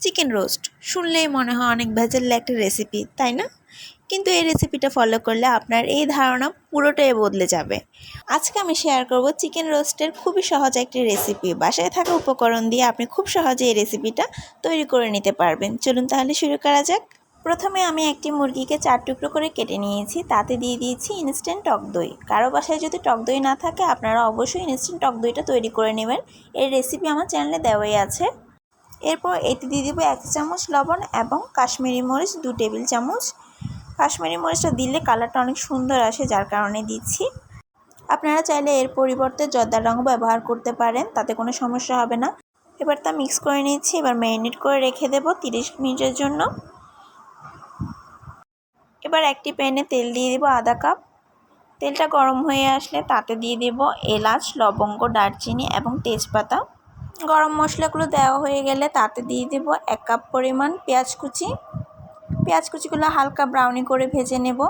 Chicken roast শুনলেই মনে হয় অনেক ভেজাল একটা রেসিপি তাই না? কিন্তু এই রেসিপিটা ফলো করলে আপনার এই ধারণা পুরোটাই বদলে যাবে। আজকে আমি শেয়ার করব চিকেন রোস্টের খুবই সহজ একটি রেসিপি বাসায় থাকা উপকরণ দিয়ে আপনি খুব সহজে এই রেসিপিটা তৈরি করে নিতে পারবেন। চলুন তাহলে শুরু করা যাক। প্রথমে আমি একটি মুরগিকে চার টুকরো করে কেটে নিয়েছি। তাতে দিয়ে দিয়েছি ইনস্ট্যান্ট টক দই। কারও বাসায় যদি টক দই না থাকে, আপনারা অবশ্যই ইনস্ট্যান্ট টক দইটা তৈরি করে নেবেন। এর রেসিপি আমার চ্যানেলে দেওয়াই আছে। এরপর এতে দিয়ে দেবো এক চামচ লবণ এবং কাশ্মীরি মরিচ, দু টেবিল চামচ। কাশ্মীরি মরিচটা দিলে কালারটা অনেক সুন্দর আসে, যার কারণে দিচ্ছি। আপনারা চাইলে এর পরিবর্তে জর্দার রঙ ব্যবহার করতে পারেন, তাতে কোনো সমস্যা হবে না। এবার তা মিক্স করে নিচ্ছি, এবার ম্যারিনেট করে রেখে দেবো তিরিশ মিনিটের জন্য। এবার একটি প্যানে তেল দিয়ে দেবো আধা কাপ। তেলটা গরম হয়ে আসলে তাতে দিয়ে দেব এলাচ, লবঙ্গ, দারচিনি এবং তেজপাতা। গরম মশলাগুলো দেওয়া হয়ে গেলে তাতে দিয়ে দেব এক কাপ পরিমাণ পেঁয়াজ কুচি। পেঁয়াজ কুচিগুলো হালকা ব্রাউনি করে ভেজে নেব।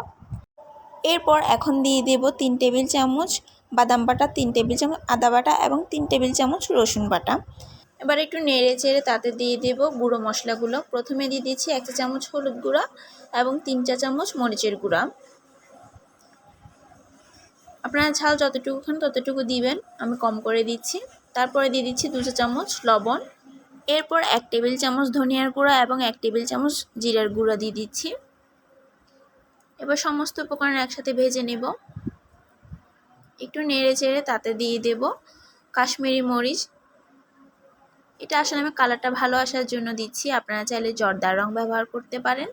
এরপর এখন দিয়ে দেব তিন টেবিল চামচ বাদাম বাটা, তিন টেবিল চামচ আদা বাটা এবং তিন টেবিল চামচ রসুন বাটা। এবার একটু নেড়ে চেড়ে তাতে দিয়ে দেব গুঁড়ো মশলাগুলো। প্রথমে দিয়ে দিচ্ছি এক চা চামচ হলুদ গুঁড়া এবং তিন চা চামচ মরিচের গুঁড়া। আপনারা ঝাল যতটুকু খান ততটুকু দিবেন, আমি কম করে দিচ্ছি। তারপরে দিয়ে দিচ্ছি দু চা চামচ লবণ। এরপর এক টেবিল চামচ ধনিয়ার গুঁড়া এবং এক টেবিল চামচ জিরার গুঁড়া দিয়ে দিচ্ছি। এবার সমস্ত উপকরণ একসাথে ভেজে নেব। একটু নেড়ে চেড়ে তাতে দিয়ে দেব কাশ্মীরি মরিচ। এটা আসলে আমি কালারটা ভালো আসার জন্য দিচ্ছি, আপনারা চাইলে জর্দার রং ব্যবহার করতে পারেন।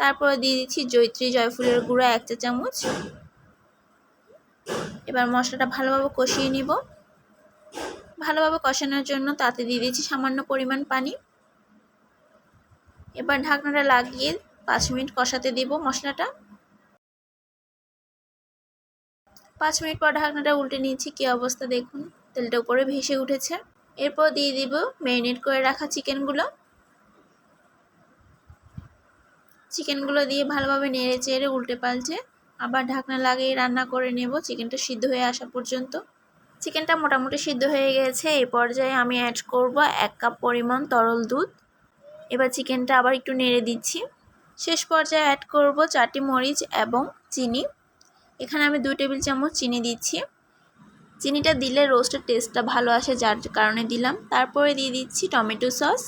তারপরে দিয়ে দিচ্ছি জৈত্রী জয়ফুলের গুঁড়া এক চা চামচ। এবার মশলাটা ভালোভাবে কষিয়ে নিব। ভালোভাবে কষানোর জন্য তাতে দিয়ে দিয়েছি সামান্য পরিমাণ পানি। এবার ঢাকনাটা লাগিয়ে পাঁচ মিনিট কষাতে দিব মশলাটা। পাঁচ মিনিট পর ঢাকনাটা উল্টে নিয়েছি, কী অবস্থা দেখুন, তেলটা উপরে ভেসে উঠেছে। এরপর দিয়ে দিব ম্যারিনেট করে রাখা চিকেনগুলো। চিকেনগুলো দিয়ে ভালোভাবে নেড়ে চেড়ে উল্টে পাল্টে আবার ঢাকনা লাগিয়ে রান্না করে নেব। চিকেনটা সিদ্ধ হয়ে আসা পর্যন্ত। চিকেনটা মোটামুটি সিদ্ধ হয়ে গেছে, এই পর্যায়ে আমি অ্যাড করব এক কাপ পরিমাণ তরল দুধ। এবার চিকেনটা আবার একটু নেড়ে দিচ্ছি। শেষ পর্যায়ে অ্যাড করব চারটি মরিচ এবং চিনি। এখানে আমি দুই টেবিল চামচ চিনি দিচ্ছি। চিনিটা দিলে রোস্টের টেস্টটা ভালো আসে, যার কারণে দিলাম। তারপরে দিয়ে দিচ্ছি টমেটো সস।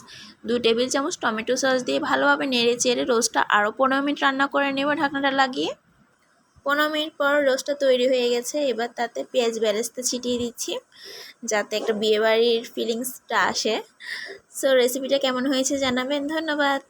দু টেবিল চামচ টমেটো সস দিয়ে ভালোভাবে নেড়ে চেড়ে রোস্টটা আরও পনেরো মিনিট রান্না করে নেব ঢাকনাটা লাগিয়ে। পনেরো মিনিট পর রোস্টটা তৈরি হয়ে গেছে। এবার তাতে পেঁয়াজ বেরেস্তা ছিটিয়ে দিচ্ছি, যাতে একটা বিয়েবাড়ির ফিলিংসটা আসে। সো রেসিপিটা কেমন হয়েছে জানাবেন। ধন্যবাদ।